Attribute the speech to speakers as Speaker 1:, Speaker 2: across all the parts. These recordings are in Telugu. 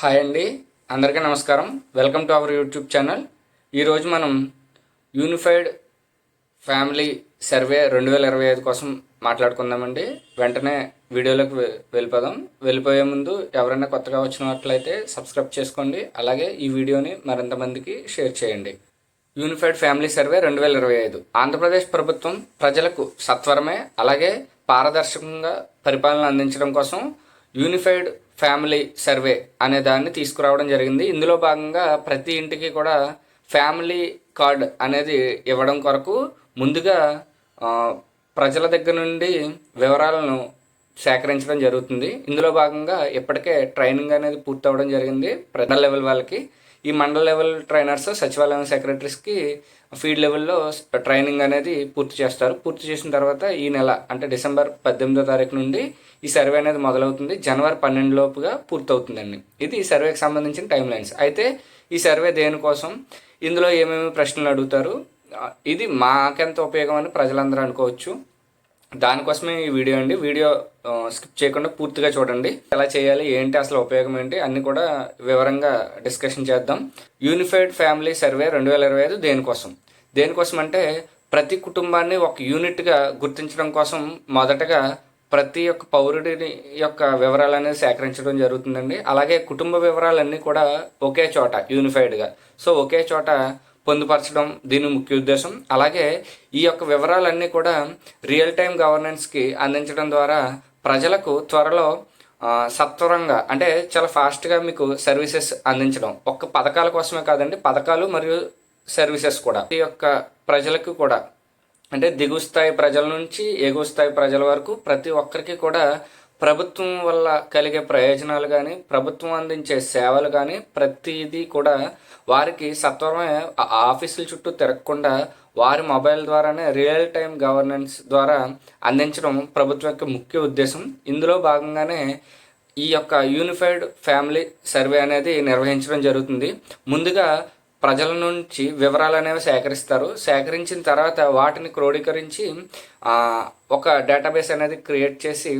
Speaker 1: హాయ్ అండి. అందరికీ నమస్కారం. Welcome to our YouTube channel. ఈరోజు మనం యూనిఫైడ్ ఫ్యామిలీ సర్వే రెండు వేల ఇరవై ఐదు కోసం మాట్లాడుకుందామండి. వెంటనే వీడియోలోకి వెళ్ళిపోదాం. వెళ్ళిపోయే ముందు ఎవరైనా కొత్తగా వచ్చినట్లయితే సబ్స్క్రైబ్ చేసుకోండి. అలాగే ఈ వీడియోని మరింత మందికి షేర్ చేయండి. యూనిఫైడ్ ఫ్యామిలీ సర్వే రెండు వేల ఇరవై ఐదు. ఆంధ్రప్రదేశ్ ప్రభుత్వం ప్రజలకు సత్వరమే అలాగే పారదర్శకంగా పరిపాలన అందించడం కోసం యూనిఫైడ్ ఫ్యామిలీ సర్వే అనే దాన్ని తీసుకురావడం జరిగింది. ఇందులో భాగంగా ప్రతి ఇంటికి కూడా ఫ్యామిలీ కార్డ్ అనేది ఇవ్వడం కొరకు ముందుగా ప్రజల దగ్గర నుండి వివరాలను సేకరించడం జరుగుతుంది. ఇందులో భాగంగా ఇప్పటికే ట్రైనింగ్ అనేది పూర్తవడం జరిగింది. ప్రజల లెవెల్ వాళ్ళకి ఈ మండల లెవెల్ ట్రైనర్స్ సచివాలయం సెక్రటరీస్కి ఫీల్డ్ లెవెల్లో ట్రైనింగ్ అనేది పూర్తి చేస్తారు. పూర్తి చేసిన తర్వాత ఈ నెల అంటే డిసెంబర్ పద్దెనిమిదో తారీఖు నుండి ఈ సర్వే అనేది మొదలవుతుంది. జనవరి పన్నెండు లోపుగా పూర్తవుతుందండి. ఇది ఈ సర్వేకి సంబంధించిన టైం లైన్స్ అయితే ఈ సర్వే దేనికోసం? ఇందులో ఏమేమి ప్రశ్నలు అడుగుతారు? ఇది మాకెంత ఉపయోగం అని ప్రజలందరూ అనుకోవచ్చు. దానికోసమే ఈ వీడియో అండి. వీడియో స్కిప్ చేయకుండా పూర్తిగా చూడండి. ఎలా చేయాలి ఏంటి అసలు ఉపయోగం ఏంటి అన్ని కూడా వివరంగా డిస్కషన్ చేద్దాం. యూనిఫైడ్ ఫ్యామిలీ సర్వే రెండు వేల ఇరవై ఐదు దేనికోసం? దేనికోసం అంటే ప్రతి కుటుంబాన్ని ఒక యూనిట్గా గుర్తించడం కోసం మొదటగా ప్రతి ఒక్క పౌరుడి యొక్క వివరాలు అనేది సేకరించడం జరుగుతుందండి. అలాగే కుటుంబ వివరాలన్నీ కూడా ఒకే చోట యూనిఫైడ్గా. సో ఒకే చోట పొందుపరచడం దీని ముఖ్య ఉద్దేశం. అలాగే ఈ యొక్క వివరాలన్నీ కూడా రియల్ టైం గవర్నెన్స్కి అందించడం ద్వారా ప్రజలకు త్వరలో సత్వరంగా అంటే చాలా ఫాస్ట్గా మీకు సర్వీసెస్ అందించడం. ఒక్క పథకాల కోసమే కాదండి పథకాలు మరియు సర్వీసెస్ కూడా. ఈ యొక్క ప్రజలకు కూడా అంటే దిగువ స్థాయి ప్రజల నుంచి ఎగువ స్థాయి ప్రజల వరకు ప్రతి ఒక్కరికి కూడా ప్రభుత్వం వల్ల కలిగే ప్రయోజనాలు కానీ ప్రభుత్వం అందించే సేవలు కానీ ప్రతిదీ కూడా వారికి సత్వరమే ఆఫీసుల చుట్టూ తిరగకుండా వారి మొబైల్ ద్వారానే రియల్ టైం గవర్నెన్స్ ద్వారా అందించడం ప్రభుత్వం యొక్క ముఖ్య ఉద్దేశం. ఇందులో భాగంగానే ఈ యొక్క యూనిఫైడ్ ఫ్యామిలీ సర్వే అనేది నిర్వహించడం జరుగుతుంది. ముందుగా ప్రజల నుంచి వివరాలు అనేవి సేకరిస్తారు. సేకరించిన తర్వాత వాటిని క్రోడీకరించి ఒక డేటాబేస్ అనేది క్రియేట్ చేసి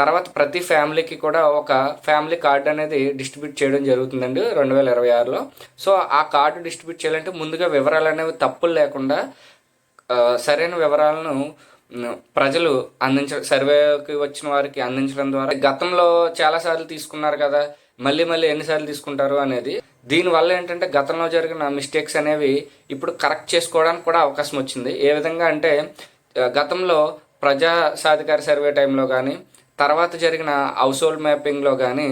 Speaker 1: తర్వాత ప్రతి ఫ్యామిలీకి కూడా ఒక ఫ్యామిలీ కార్డు అనేది డిస్ట్రిబ్యూట్ చేయడం జరుగుతుందండి రెండు వేల ఇరవై ఆరులో. సో ఆ కార్డు డిస్ట్రిబ్యూట్ చేయాలంటే ముందుగా వివరాలు అనేవి తప్పులు లేకుండా సరైన వివరాలను ప్రజలు అందించ సర్వేకి వచ్చిన వారికి అందించడం ద్వారా. గతంలో చాలాసార్లు తీసుకున్నారు కదా మళ్ళీ మళ్ళీ ఎన్నిసార్లు తీసుకుంటారు అనేది. దీనివల్ల ఏంటంటే గతంలో జరిగిన మిస్టేక్స్ అనేవి ఇప్పుడు కరెక్ట్ చేసుకోవడానికి కూడా అవకాశం వచ్చింది. ఏ విధంగా అంటే గతంలో ప్రజా సాధికార సర్వే టైంలో కానీ తర్వాత జరిగిన హౌస్ హోల్డ్ మ్యాపింగ్లో కానీ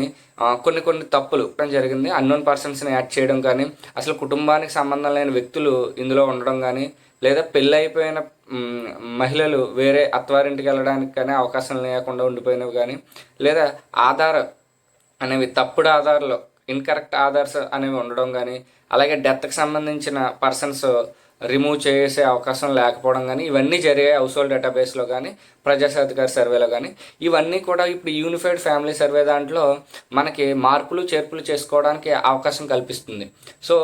Speaker 1: కొన్ని కొన్ని తప్పులు జరిగింది. అన్నోన్ పర్సన్స్ని యాడ్ చేయడం కానీ అసలు కుటుంబానికి సంబంధం లేని వ్యక్తులు ఇందులో ఉండడం కానీ లేదా పెళ్ళి అయిపోయిన మహిళలు వేరే అత్వారింటికి వెళ్ళడానికి కానీ అవకాశం లేకుండా ఉండిపోయినవి కానీ లేదా ఆధార్ అనేవి తప్పుడు ఆధార్లు ఇన్కరెక్ట్ ఆధార్స్ అనేవి ఉండడం కానీ అలాగే డెత్కి సంబంధించిన పర్సన్స్ రిమూవ్ చేసే అవకాశం లేకపోవడం కానీ ఇవన్నీ జరిగాయి హౌస్ హోల్డ్ డేటాబేస్లో కానీ ప్రజాసాధికార సర్వేలో కానీ ఇవన్నీ కూడా ఇప్పుడు యూనిఫైడ్ ఫ్యామిలీ సర్వే దాంట్లో మనకి మార్పులు చేర్పులు చేసుకోవడానికి అవకాశం కల్పిస్తుంది. సో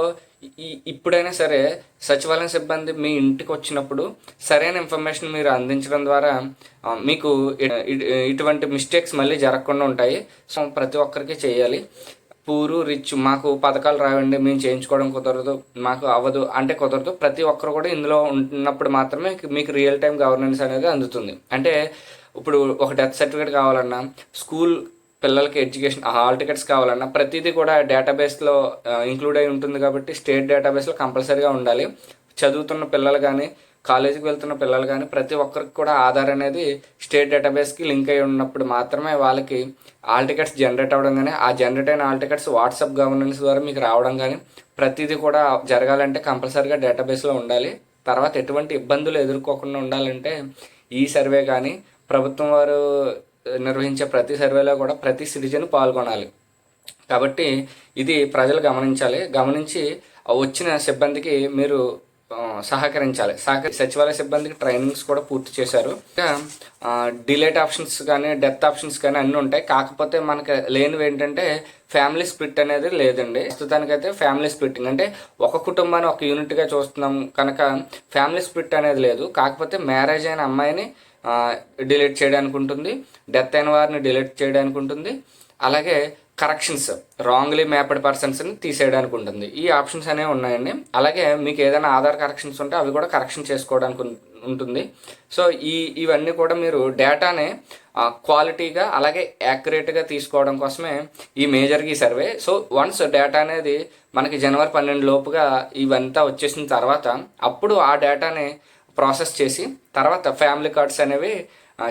Speaker 1: ఇప్పుడైనా సరే సచివాలయం సిబ్బంది మీ ఇంటికి వచ్చినప్పుడు సరైన ఇన్ఫర్మేషన్ మీరు అందించడం ద్వారా మీకు ఇటువంటి మిస్టేక్స్ మళ్ళీ జరగకుండా ఉంటాయి. సో ప్రతి ఒక్కరికి చేయాలి. పూరు రిచ్ మాకు పథకాలు రావండి మేము చేయించుకోవడం కుదరదు మాకు అవ్వదు అంటే కుదరదు. ప్రతి ఒక్కరు కూడా ఇందులో ఉన్నప్పుడు మాత్రమే మీకు రియల్ టైం గవర్నెన్స్ అనేది అందుతుంది. అంటే ఇప్పుడు ఒక డెత్ సర్టిఫికేట్ కావాలన్నా స్కూల్ పిల్లలకి ఎడ్యుకేషన్ హాల్ టికెట్స్ కావాలన్నా ప్రతిదీ కూడా డేటాబేస్లో ఇంక్లూడ్ అయి ఉంటుంది కాబట్టి స్టేట్ డేటాబేస్లో కంపల్సరీగా ఉండాలి. చదువుతున్న పిల్లలు కానీ కాలేజీకి వెళ్తున్న పిల్లలు కానీ ప్రతి ఒక్కరికి కూడా ఆధార్ అనేది స్టేట్ డేటాబేస్కి లింక్ అయి ఉన్నప్పుడు మాత్రమే వాళ్ళకి ఆల్ టికెట్స్ జనరేట్ అవ్వడం కానీ ఆ జనరేట్ అయిన ఆల్ టికెట్స్ వాట్సాప్ గవర్నెన్స్ ద్వారా మీకు రావడం కానీ ప్రతిదీ కూడా జరగాలంటే కంపల్సరీగా డేటాబేస్లో ఉండాలి. తర్వాత ఎటువంటి ఇబ్బందులు ఎదుర్కోకుండా ఉండాలంటే ఈ సర్వే కానీ ప్రభుత్వం వారు నిర్వహించే ప్రతి సర్వేలో కూడా ప్రతి సిటిజన్ పాల్గొనాలి. కాబట్టి ఇది ప్రజలు గమనించాలి. గమనించి వచ్చిన సిబ్బందికి మీరు సహకరించాలి. సహకరి సచివాలయ సిబ్బందికి ట్రైనింగ్స్ కూడా పూర్తి చేశారు. ఇంకా డిలేట్ ఆప్షన్స్ కానీ డెత్ ఆప్షన్స్ కానీ అన్నీ ఉంటాయి. కాకపోతే మనకి లేనివి ఏంటంటే ఫ్యామిలీ స్ప్లిట్ అనేది లేదండి. ప్రస్తుతానికైతే ఫ్యామిలీ స్ప్లిట్టింగ్. అంటే ఒక కుటుంబాన్ని ఒక యూనిట్గా చూస్తున్నాం కనుక ఫ్యామిలీ స్ప్లిట్ అనేది లేదు. కాకపోతే మ్యారేజ్ అయిన అమ్మాయిని డిలీట్ చేయడానికి ఉంటుంది. డెత్ అయిన వారిని డిలీట్ చేయడానికి ఉంటుంది. అలాగే కరెక్షన్స్ రాంగ్లీ మ్యాప్డ్ పర్సన్స్ని తీసేయడానికి ఉంటుంది. ఈ ఆప్షన్స్ అనేవి ఉన్నాయండి. అలాగే మీకు ఏదైనా ఆధార్ కరెక్షన్స్ ఉంటే అవి కూడా కరెక్షన్ చేసుకోవడానికి ఉంటుంది. సో ఈ ఇవన్నీ కూడా మీరు డేటాని క్వాలిటీగా అలాగే యాక్యురేట్గా తీసుకోవడం కోసమే ఈ మేజర్గా ఈ సర్వే. సో వన్స్ డేటా అనేది మనకి జనవరి పన్నెండు లోపుగా ఇవంతా వచ్చేసిన తర్వాత అప్పుడు ఆ డేటాని ప్రాసెస్ చేసి తర్వాత ఫ్యామిలీ కార్డ్స్ అనేవి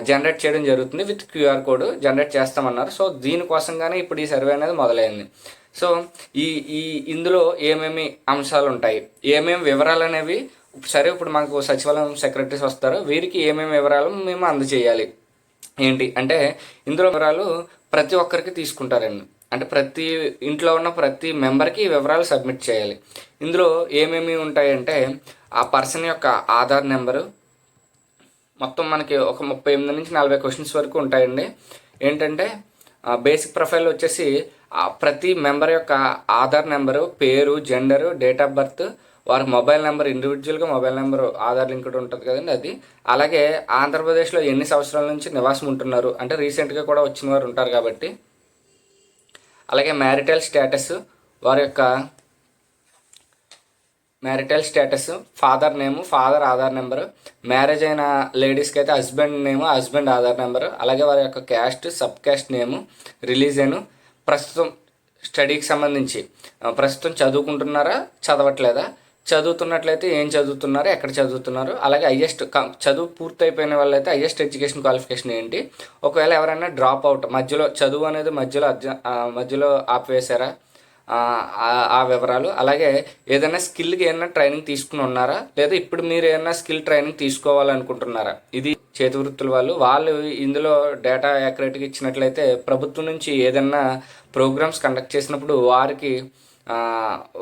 Speaker 1: జనరేట్ చేయడం జరుగుతుంది. విత్ క్యూఆర్ కోడ్ జనరేట్ చేస్తామన్నారు. సో దీనికోసంగానే ఇప్పుడు ఈ సర్వే అనేది మొదలైంది. సో ఈ ఈ ఇందులో ఏమేమి అంశాలు ఉంటాయి? ఏమేమి వివరాలు అనేవి సరే ఇప్పుడు మాకు సచివాలయం సెక్రటరీస్ వస్తారు. వీరికి ఏమేమి వివరాలు మేము అందజేయాలి. ఏంటి అంటే ఇందులో వివరాలు ప్రతి ఒక్కరికి తీసుకుంటారండి. అంటే ప్రతి ఇంట్లో ఉన్న ప్రతి మెంబర్కి ఈ వివరాలు సబ్మిట్ చేయాలి. ఇందులో ఏమేమి ఉంటాయంటే ఆ పర్సన్ యొక్క ఆధార్ నెంబరు. మొత్తం మనకి ఒక ముప్పై ఎనిమిది నుంచి నలభై క్వశ్చన్స్ వరకు ఉంటాయండి. ఏంటంటే బేసిక్ ప్రొఫైల్ వచ్చేసి ప్రతి మెంబర్ యొక్క ఆధార్ నెంబరు పేరు జెండరు డేట్ ఆఫ్ బర్త్ వారి మొబైల్ నెంబర్ ఇండివిజువల్గా మొబైల్ నెంబర్ ఆధార్ లింక్డ్ ఉంటుంది కదండి అది. అలాగే ఆంధ్రప్రదేశ్లో ఎన్ని సంవత్సరాల నుంచి నివాసం ఉంటున్నారు? అంటే రీసెంట్గా కూడా వచ్చిన వారు ఉంటారు కాబట్టి. అలాగే మ్యారిటల్ స్టేటస్ వారి యొక్క marital status father name father Aadhaar number marriage అయిన లేడీస్కి అయితే husband name husband Aadhaar number అలాగే వారి యొక్క caste sub caste name religion ప్రస్తుతం స్టడీకి సంబంధించి. ప్రస్తుతం చదువుకుంటున్నారా చదవట్లేదా? చదువుతున్నట్లయితే ఏం చదువుతున్నారు ఎక్కడ చదువుతున్నారు? అలాగే హయ్యెస్ట్ చదువు పూర్తయిపోయిన వాళ్ళైతే హయ్యెస్ట్ ఎడ్యుకేషన్ క్వాలిఫికేషన్ ఏంటి? ఒకవేళ ఎవరైనా డ్రాప్ అవుట్ మధ్యలో చదువు అనేది మధ్యలో మధ్యలో ఆపివేశారా? ఆ, వివరాలు. అలాగే ఏదైనా స్కిల్కి ఏదైనా ట్రైనింగ్ తీసుకుని ఉన్నారా? లేదా ఇప్పుడు మీరు ఏదైనా స్కిల్ ట్రైనింగ్ తీసుకోవాలనుకుంటున్నారా? ఇది చేతి వృత్తుల వాళ్ళు. వాళ్ళు ఇందులో డేటా యాక్యురేట్గా ఇచ్చినట్లయితే ప్రభుత్వం నుంచి ఏదైనా ప్రోగ్రామ్స్ కండక్ట్ చేసినప్పుడు వారికి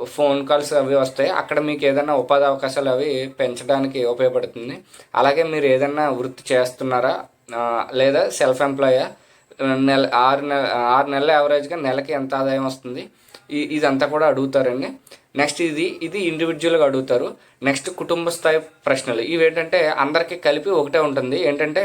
Speaker 1: ఫోన్ కాల్స్ అవి వస్తాయి. అక్కడ మీకు ఏదైనా ఉపాధి అవకాశాలు అవి పెంచడానికి ఉపయోగపడుతుంది. అలాగే మీరు ఏదైనా వృత్తి చేస్తున్నారా? లేదా సెల్ఫ్ ఎంప్లాయా? నెల ఆరు నెల ఆరు నెలల యావరేజ్గా నెలకి ఎంత ఆదాయం వస్తుంది? ఇదంతా కూడా అడుగుతారండి. నెక్స్ట్ ఇది ఇది ఇండివిజువల్గా అడుగుతారు. నెక్స్ట్ కుటుంబ స్థాయి ప్రశ్నలు. ఇవి ఏంటంటే అందరికీ కలిపి ఒకటే ఉంటుంది. ఏంటంటే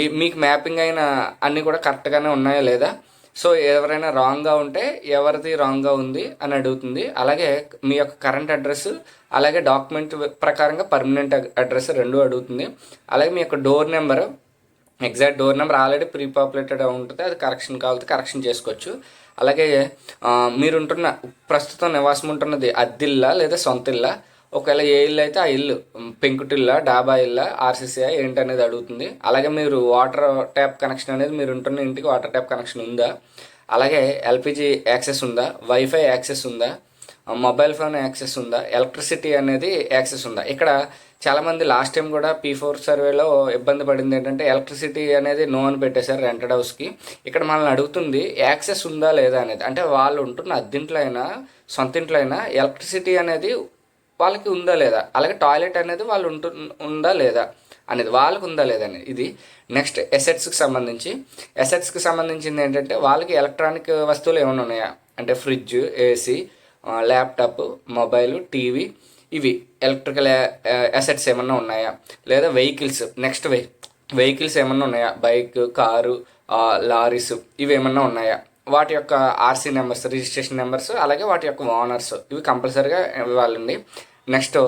Speaker 1: ఈ మీకు మ్యాపింగ్ అయిన అన్నీ కూడా కరెక్ట్గానే ఉన్నాయా లేదా? సో ఎవరైనా రాంగ్గా ఉంటే ఎవరిది రాంగ్గా ఉంది అని అడుగుతుంది. అలాగే మీ యొక్క కరెంట్ అడ్రస్ అలాగే డాక్యుమెంట్ ప్రకారంగా పర్మనెంట్ అడ్రస్ రెండు అడుగుతుంది. అలాగే మీ యొక్క door number exact door number already pre populated ఉంటుంది. అది కరెక్షన్ కావాలి కరెక్షన్ చేసుకోవచ్చు. అలాగే మీరుంటున్న ప్రస్తుతం నివాసం ఉంటున్నది అద్దిల్లా లేదా సొంత ఇల్లా ఒకవేళ ఏ ఇల్లు అయితే ఆ ఇల్లు పెంకుటిల్లా డాబా ఇల్లా ఆర్సీసీ ఏంటి అనేది అడుగుతుంది. అలాగే మీరు వాటర్ ట్యాప్ కనెక్షన్ అనేది మీరు ఉంటున్న ఇంటికి వాటర్ ట్యాప్ కనెక్షన్ ఉందా? అలాగే ఎల్పిజి యాక్సెస్ ఉందా? వైఫై యాక్సెస్ ఉందా? మొబైల్ ఫోన్ యాక్సెస్ ఉందా? ఎలక్ట్రిసిటీ అనేది యాక్సెస్ ఉందా? ఇక్కడ చాలామంది లాస్ట్ టైం కూడా పీ ఫోర్ సర్వేలో ఇబ్బంది పడింది ఏంటంటే ఎలక్ట్రిసిటీ అనేది నో అని పెట్టేశారు రెంటెడ్ హౌస్కి ఇక్కడ మనల్ని అడుగుతుంది యాక్సెస్ ఉందా లేదా అనేది. అంటే వాళ్ళు ఉంటున్న అద్దెంట్లో అయినా సొంత ఇంట్లో అయినా ఎలక్ట్రిసిటీ అనేది వాళ్ళకి ఉందా లేదా? అలాగే టాయిలెట్ అనేది వాళ్ళు ఉంటు ఉందా లేదా అనేది వాళ్ళకి ఉందా లేదా అనేది. ఇది నెక్స్ట్ ఎసెట్స్కి సంబంధించి. ఎసెట్స్కి సంబంధించింది ఏంటంటే వాళ్ళకి ఎలక్ట్రానిక్ వస్తువులు ఏమైనా ఉన్నాయా? అంటే fridge AC laptop mobile TV ఇవి. ఎలక్ట్రికల్ అసెట్స్ ఏమన్నా ఉన్నాయా? లేదా వెహికల్స్ నెక్స్ట్ వెహి వెహికల్స్ ఏమన్నా ఉన్నాయా? బైక్ కారు లారీస్ ఇవి ఏమన్నా ఉన్నాయా? వాటి యొక్క ఆర్సీ నెంబర్స్ రిజిస్ట్రేషన్ నెంబర్స్ అలాగే వాటి యొక్క ఓనర్స్ ఇవి కంపల్సరీగా ఇవ్వాలండి. నెక్స్ట్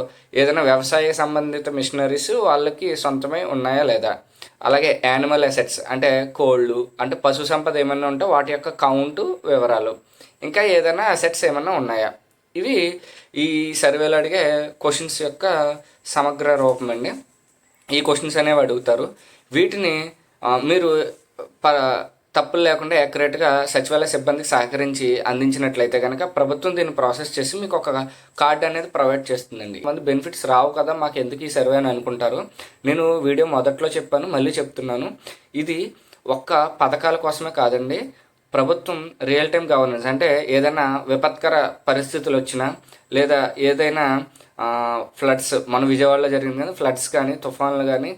Speaker 1: ఏదైనా వ్యవసాయ సంబంధిత మిషనరీస్ వాళ్ళకి సొంతమై ఉన్నాయా లేదా? అలాగే యానిమల్ అసెట్స్ అంటే కోళ్ళు అంటే పశు సంపద ఏమైనా ఉంటే వాటి యొక్క కౌంటు వివరాలు. ఇంకా ఏదైనా అసెట్స్ ఏమైనా ఉన్నాయా? ఇవి ఈ సర్వేలో అడిగే క్వశ్చన్స్ యొక్క సమగ్ర రూపం అండి. ఈ క్వశ్చన్స్ అనేవి అడుగుతారు. వీటిని మీరు ప తప్పులు లేకుండా యాక్యురేట్గా సచివాలయ సిబ్బందికి సహకరించి అందించినట్లయితే కనుక ప్రభుత్వం దీన్ని ప్రాసెస్ చేసి మీకు ఒక కార్డు అనేది ప్రొవైడ్ చేస్తుందండి. మంది బెనిఫిట్స్ రావు కదా మాకు ఎందుకు ఈ సర్వే అని అనుకుంటారు. నేను వీడియో మొదట్లో చెప్పాను మళ్ళీ చెప్తున్నాను. ఇది ఒక్క పథకాల కోసమే కాదండి. ప్రభుత్వం రియల్ టైం గవర్నెన్స్ అంటే ఏదైనా విపత్కర పరిస్థితులు వచ్చినా లేదా ఏదైనా ఫ్లడ్స్ మన విజయవాడలో జరిగింది కానీ ఫ్లడ్స్ కానీ తుఫాన్లు కానీ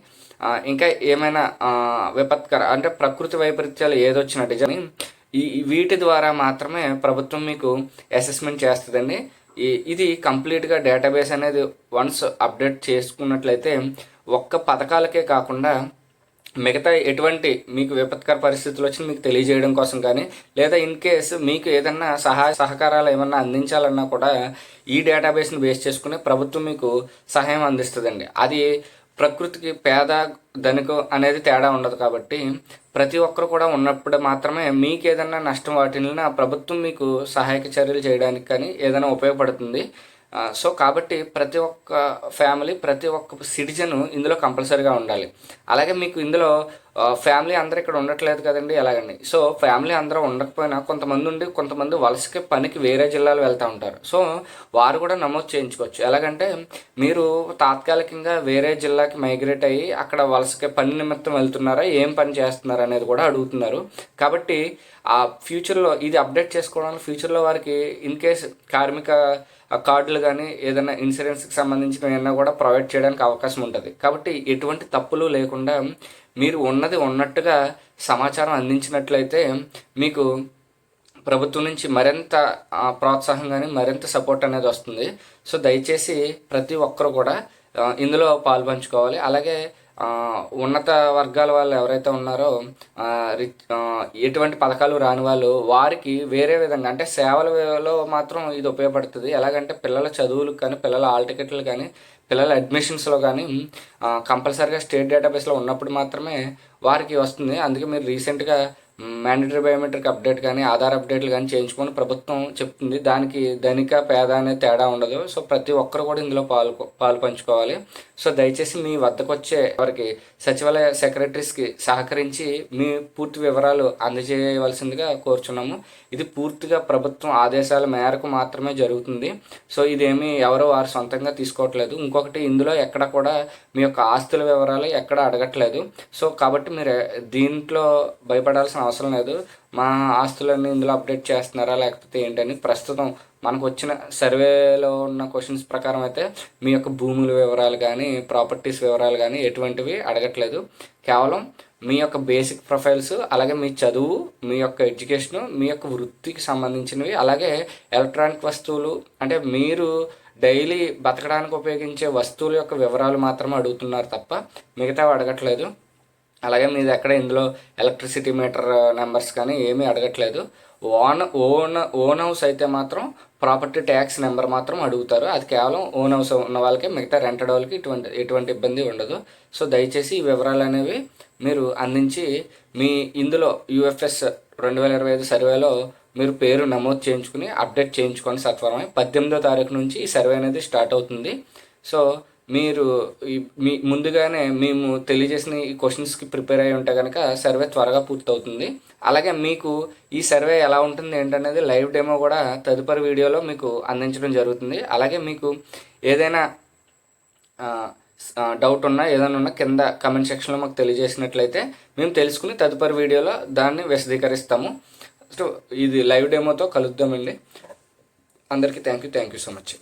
Speaker 1: ఇంకా ఏమైనా విపత్కర అంటే ప్రకృతి వైపరీత్యాలు ఏదొచ్చినా డిజైన్ ఈ వీటి ద్వారా మాత్రమే ప్రభుత్వం మీకు అసెస్మెంట్ చేస్తుందండి. ఇది కంప్లీట్గా డేటాబేస్ అనేది వన్స్ అప్డేట్ చేసుకున్నట్లయితే ఒక్క పథకాలకే కాకుండా మిగతా ఎటువంటి మీకు విపత్కర పరిస్థితులు వచ్చి మీకు తెలియజేయడం కోసం కానీ లేదా ఇన్ కేస్ మీకు ఏదన్నా సహాయ సహకారాలు ఏమన్నా అందించాలన్నా కూడా ఈ డేటాబేస్ని బేస్ చేసుకుని ప్రభుత్వం మీకు సహాయం అందిస్తుందండి. అది ప్రకృతికి పేద ధనికం అనేది తేడా ఉండదు కాబట్టి ప్రతి ఒక్కరు కూడా ఉన్నప్పుడు మాత్రమే మీకు ఏదైనా నష్టం వాటిని ప్రభుత్వం మీకు సహాయక చర్యలు చేయడానికి కానీ ఏదైనా ఉపయోగపడుతుంది. సో కాబట్టి ప్రతి ఒక్క ఫ్యామిలీ ప్రతి ఒక్క సిటిజన్ ఇందులో కంపల్సరీగా ఉండాలి. అలాగే మీకు ఇందులో ఫ్యామిలీ అందరూ ఇక్కడ ఉండట్లేదు కదండి ఎలాగండి? సో ఫ్యామిలీ అందరూ ఉండకపోయినా కొంతమంది ఉండి కొంతమంది వలసకి పనికి వేరే జిల్లాలు వెళ్తూ ఉంటారు. సో వారు కూడా నమోదు చేయించుకోవచ్చు. ఎలాగంటే మీరు తాత్కాలికంగా వేరే జిల్లాకి మైగ్రేట్ అయ్యి అక్కడ వలసకి పని నిమిత్తం వెళ్తున్నారా ఏం పని చేస్తున్నారా అనేది కూడా అడుగుతున్నారు. కాబట్టి ఆ ఫ్యూచర్లో ఇది అప్డేట్ చేసుకోవడానికి ఫ్యూచర్లో వారికి ఇన్ కేస్ కార్మిక ఆ కార్డులు కానీ ఏదైనా ఇన్సూరెన్స్కి సంబంధించిన ఏమైనా కూడా ప్రొవైడ్ చేయడానికి అవకాశం ఉంటుంది. కాబట్టి ఎటువంటి తప్పులు లేకుండా మీరు ఉన్నది ఉన్నట్టుగా సమాచారం అందించినట్లయితే మీకు ప్రభుత్వం నుంచి మరింత ప్రోత్సాహం కానీ మరింత సపోర్ట్ అనేది వస్తుంది. సో దయచేసి ప్రతి ఒక్కరు కూడా ఇందులో పాల్పంచుకోవాలి. అలాగే ఉన్నత వర్గాల వాళ్ళు ఎవరైతే ఉన్నారో ఎటువంటి పథకాలు రాని వాళ్ళు వారికి వేరే విధంగా అంటే సేవలలో మాత్రం ఇది ఉపయోగపడుతుంది. ఎలాగంటే పిల్లల చదువులకు కానీ పిల్లల ఆల్ టికెట్లు కానీ పిల్లల అడ్మిషన్స్లో కానీ కంపల్సరీగా స్టేట్ డేటాబేస్లో ఉన్నప్పుడు మాత్రమే వారికి వస్తుంది. అందుకే మీరు రీసెంట్గా మ్యాండేటరీ బయోమెట్రిక్ అప్డేట్ కానీ ఆధార్ అప్డేట్లు కానీ చేయించుకొని ప్రభుత్వం చెప్తుంది. దానికి ధనిక పేద అనే తేడా ఉండదు. సో ప్రతి ఒక్కరు కూడా ఇందులో పాలు పాలు పంచుకోవాలి. సో దయచేసి మీ వద్దకు వచ్చే వారికి సచివాలయ సెక్రటరీస్కి సహకరించి మీ పూర్తి వివరాలు అందజేయవలసిందిగా కోరుచున్నాము. ఇది పూర్తిగా ప్రభుత్వం ఆదేశాల మేరకు మాత్రమే జరుగుతుంది. సో ఇదేమి ఎవరో వారు సొంతంగా తీసుకోవట్లేదు. ఇంకొకటి ఇందులో ఎక్కడ కూడా మీ యొక్క ఆస్తుల వివరాలు ఎక్కడ అడగట్లేదు. సో కాబట్టి మీరు దీంట్లో భయపడాల్సిన అవసరం లేదు. మా ఆస్తులన్నీ ఇందులో అప్డేట్ చేస్తున్నారా లేకపోతే ఏంటని ప్రస్తుతం మనకు వచ్చిన సర్వేలో ఉన్న క్వశ్చన్స్ ప్రకారం అయితే మీ యొక్క భూముల వివరాలు కానీ ప్రాపర్టీస్ వివరాలు కానీ ఎటువంటివి అడగట్లేదు. కేవలం మీ యొక్క బేసిక్ ప్రొఫైల్స్ అలాగే మీ చదువు మీ యొక్క ఎడ్యుకేషను మీ యొక్క వృత్తికి సంబంధించినవి అలాగే ఎలక్ట్రానిక్ వస్తువులు అంటే మీరు డైలీ బతకడానికి ఉపయోగించే వస్తువుల యొక్క వివరాలు మాత్రమే అడుగుతున్నారు తప్ప మిగతావి అడగట్లేదు. అలాగే మీది ఎక్కడ ఇందులో ఎలక్ట్రిసిటీ మీటర్ నెంబర్స్ కానీ ఏమీ అడగట్లేదు. ఓన ఓన్ ఓన్ హౌస్ అయితే మాత్రం ప్రాపర్టీ ట్యాక్స్ నెంబర్ మాత్రం అడుగుతారు. అది కేవలం ఓన్ హౌస్ ఉన్న వాళ్ళకి మిగతా రెంటెడ్ వాళ్ళకి ఇటువంటి ఎటువంటి ఇబ్బంది ఉండదు. సో దయచేసి ఈ వివరాలు అనేవి మీరు అందించి మీ ఇందులో యూఎఫ్ఎస్ రెండు వేల ఇరవై ఐదు సర్వేలో మీరు పేరు నమోదు చేయించుకుని అప్డేట్ చేయించుకోండి సత్వరమే పద్దెనిమిదో తారీఖు నుంచి ఈ సర్వే అనేది స్టార్ట్ అవుతుంది. సో మీరు మీ ముందుగానే మేము తెలియజేసిన ఈ క్వశ్చన్స్కి ప్రిపేర్ అయి ఉంటే కనుక సర్వే త్వరగా పూర్తవుతుంది. అలాగే మీకు ఈ సర్వే ఎలా ఉంటుంది ఏంటనేది లైవ్ డెమో కూడా తదుపరి వీడియోలో మీకు అందించడం జరుగుతుంది. అలాగే మీకు ఏదైనా డౌట్ ఉన్నా ఏదైనా ఉన్నా కింద కమెంట్ సెక్షన్లో మాకు తెలియజేసినట్లయితే మేము తెలుసుకుని తదుపరి వీడియోలో దాన్ని విశదీకరిస్తాము సో ఇది లైవ్ డెమోతో కలుద్దామండి. అందరికీ thank you thank you so much